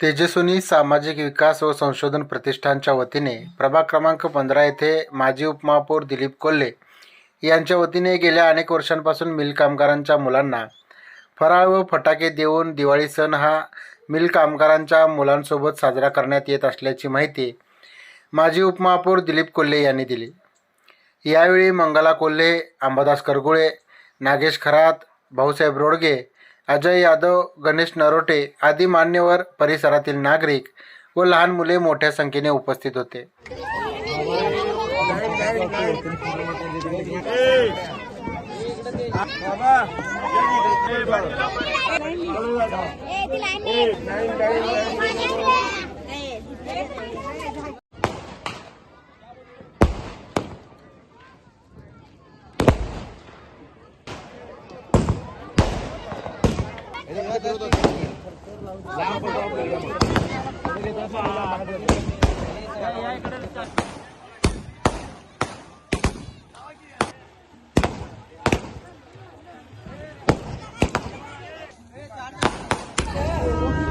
तेजस्विनी सामाजिक विकास व संशोधन प्रतिष्ठानच्या वतीने प्रभाग क्रमांक पंधरा येथे माजी उपमहापौर दिलीप कोल्हे यांच्या वतीने गेल्या अनेक वर्षांपासून मिल कामगारांच्या मुलांना फराळ व फटाके देऊन दिवाळी सण हा मिल कामगारांच्या मुलांसोबत साजरा करण्यात येत असल्याची माहिती माजी उपमहापौर दिलीप कोल्हे यांनी दिली. यावेळी मंगला कोल्हे अंबादास करगुळे नागेश खरात भाऊसाहेब रोडगे अजय यादव गणेश नरोटे आदी मान्यवर परिसरातील नागरिक व लहान मुले मोठ्या संख्येने उपस्थित होते.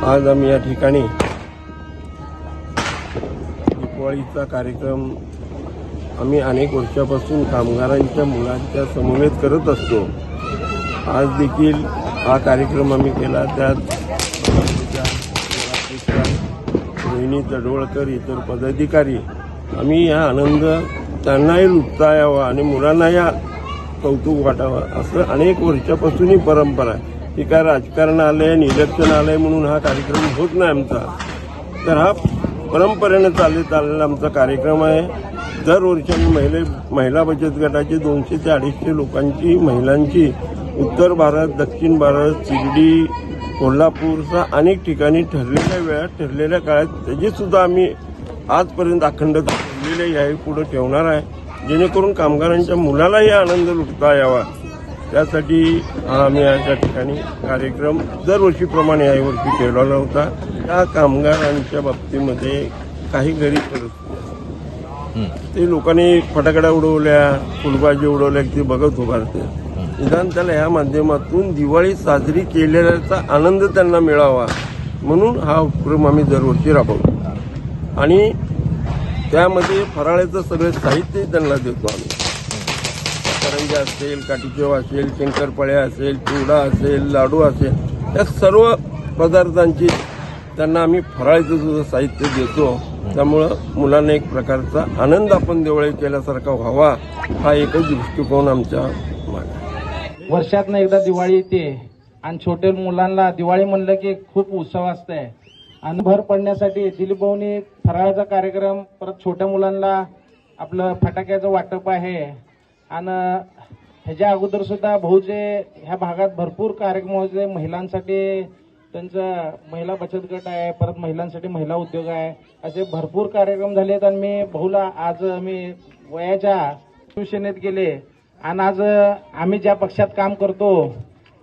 आज आम्ही या ठिकाणी दिवाळीचा कार्यक्रम आम्ही अनेक वर्षापासून कामगारांच्या मुलांच्या समवेत करत असतो. आज देखील हा कार्यक्रम आम्ही केला. त्यात रोहिणी तडवळकर इतर पदाधिकारी. आम्ही हा आनंद त्यांनाही लुटता यावा आणि मुलांना या कौतुक वाटावं. असं अनेक वर्षापासून ही परंपरा आहे. की काय राजकारण आलंय निरीक्षण आलंय म्हणून हा कार्यक्रम होत नाही आमचा. तर हा परंपरेनं चालत आलेला आमचा कार्यक्रम आहे. दरवर्षी आम्ही महिले महिला बचत गटाची दोनशे ते अडीचशे लोकांची महिलांची उत्तर भारत दक्षिण भारत शिर्डी कोल्हापूरचा अनेक ठिकाणी ठरलेल्या वेळात ठरलेल्या काळात त्याची सुद्धा आम्ही आजपर्यंत अखंडता ठेवलेली आहे पुढे ठेवणार आहे. जेणेकरून कामगारांच्या मुलालाही आनंद लुटता यावा. त्यासाठी आम्ही या त्या ठिकाणी कार्यक्रम दरवर्षीप्रमाणे याही वर्षी ठेवलेला होता. त्या कामगारांच्या बाबतीमध्ये काही गरीब परिस्थिती आहे. ते लोकांनी फटाकड्या उडवल्या फुलबाजी उडवल्या की ते बघत उभारते निदान त्याला या माध्यमातून दिवाळी साजरी केलेल्याचा आनंद त्यांना मिळावा म्हणून हा उपक्रम आम्ही दरवर्षी राबवतो. आणि त्यामध्ये फराळाचं सगळं साहित्य त्यांना देतो आम्ही. करंजा असेल काठीचेव असेल शंकरपाळ्या असेल चिवडा असेल लाडू असेल या सर्व पदार्थांची त्यांना आम्ही फराळीचं सुद्धा साहित्य देतो. त्यामुळं मुलांना एक प्रकारचा आनंद आपण दिवाळी केल्यासारखा व्हावा हा एकच दृष्टिकोन आमच्या वर्षातनं एकदा दिवाळी येते. आणि छोटे मुलांना दिवाळी म्हणलं की खूप उत्सव आहे आणि भर पडण्यासाठी दिलीप भाऊनी फराळाचा कार्यक्रम परत छोट्या मुलांना आपलं फटाक्याचं वाटप आहे. आणि ह्याच्या अगोदर सुद्धा भाऊचे ह्या भागात भरपूर कार्यक्रम होते. महिलांसाठी त्यांचं महिला बचत गट आहे परत महिलांसाठी महिला उद्योग आहे. असे भरपूर कार्यक्रम झालेत. आणि मी भाऊला आज मी वयाच्या शिवसेनेत गेले. आणि आज आम्ही ज्या पक्षात काम करतो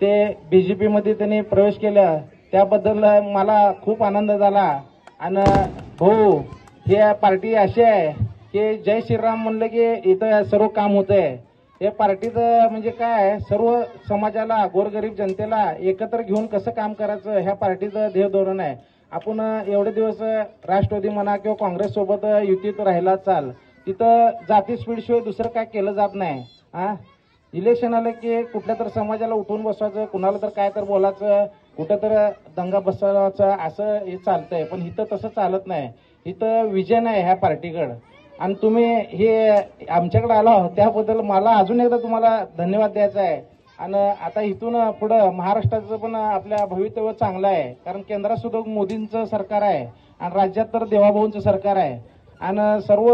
ते बी जे पीमध्ये त्यांनी प्रवेश केला. त्याबद्दल मला खूप आनंद झाला. आणि भाऊ ही हो, पार्टी अशी आहे की जय श्रीराम म्हणलं की इथं सर्व काम होतंय. हे पार्टीचं म्हणजे काय सर्व समाजाला गोरगरीब जनतेला एकत्र घेऊन कसं काम करायचं ह्या पार्टीचं ध्येय धोरण आहे. आपण एवढे दिवस राष्ट्रवादी म्हणा किंवा काँग्रेससोबत युतीत राहिला चाल. तिथं जाती स्पीडशिवाय दुसरं काय केलं जात नाही. हा इलेक्शन आलं की कुठल्या तर समाजाला उठून बसवायचं कुणाला तर काय तर बोलायचं कुठं तर दंगा बसवायचा असं हे चालतंय. पण इथं तसं चालत नाही. इथं विजन आहे ह्या पार्टीकडं. आणि तुम्ही हे आमच्याकडे आलो आहो त्याबद्दल मला अजून एकदा तुम्हाला धन्यवाद द्यायचा आहे. आणि आता इथून पुढं महाराष्ट्राचं पण आपल्या भवितव्य चांगलं आहे. कारण केंद्रात सुद्धा मोदींचं सरकार आहे. आणि राज्यात तर देवाभाऊंचं सरकार आहे. आणि सर्व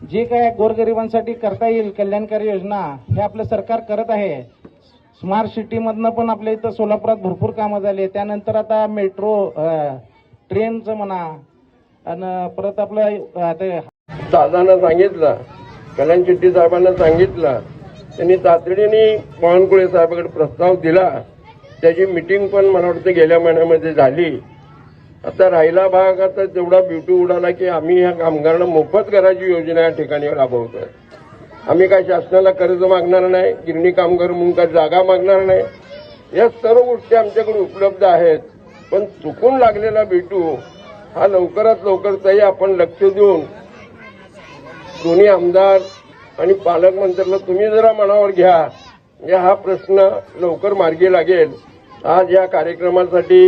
जे काय गोरगरिबांसाठी करता येईल कल्याणकारी योजना हे आपलं सरकार करत आहे. स्मार्ट सिटीमधनं पण आपल्या इथं सोलापुरात भरपूर कामं झाली त्यानंतर आता मेट्रो ट्रेनचं म्हणा आणि परत आपलं ते दादांना सांगितलं कल्याण शेट्टी साहेबांना सांगितलं त्यांनी तातडीने बावनकुळे साहेबांकडे प्रस्ताव दिला. त्याची मिटिंग पण मला वाटतं गेल्या महिन्यामध्ये झाली. आता राहिला भाग आता तेवढा ब्युटी उडाला की आम्ही ह्या कामगारांना मोफत करायची योजना या ठिकाणी राबवतोय. आम्ही काय शासनाला कर्ज मागणार नाही गिरणी कामगार म्हणून काय जागा मागणार नाही. या सर्व गोष्टी आमच्याकडे उपलब्ध आहेत. पण चुकून लागलेला बिटू हा लवकरात लवकर तरी आपण लक्ष देऊन दोन्ही आमदार आणि पालकमंत्र्याला तुम्ही जरा मनावर घ्या. म्हणजे हा प्रश्न लवकर मार्गी लागेल. आज या कार्यक्रमासाठी